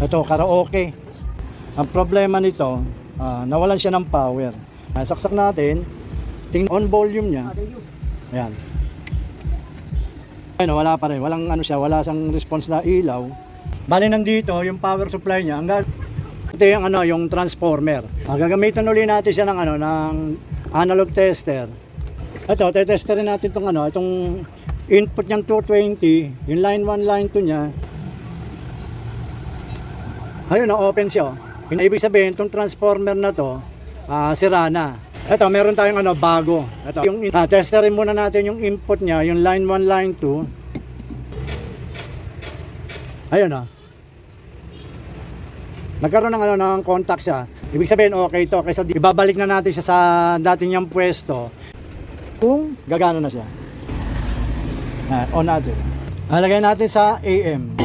Ito, karaoke. Ang problema nito, ah, nawalan siya ng power. Ah, saksak natin, tingnan on volume niya. Ayan. Ayun, wala pa rin. Walang ano siya, wala siyang response na ilaw. Bali nandito, yung power supply niya, ang ga- ito yung ano, yung transformer. Ah, gagamitan uli natin siya ng ano, ng analog tester. Ito, tetesterin natin itong ano, itong input niyang 220, yung line 1, line 2 niya. Ayun, na-open siya. oh. Ibig sabihin, itong transformer na to, ah, sira na. Ito, meron tayong ano, bago. Ito, yung ah, testerin muna natin yung input niya, yung line 1, line 2. Ayun ah. Nagkaroon ng ano ng contact siya. Ibig sabihin okay to kaysa ibabalik na natin siya sa dati niyang pwesto. Kung gagana na siya. Ah, on natin. Halagay natin sa AM.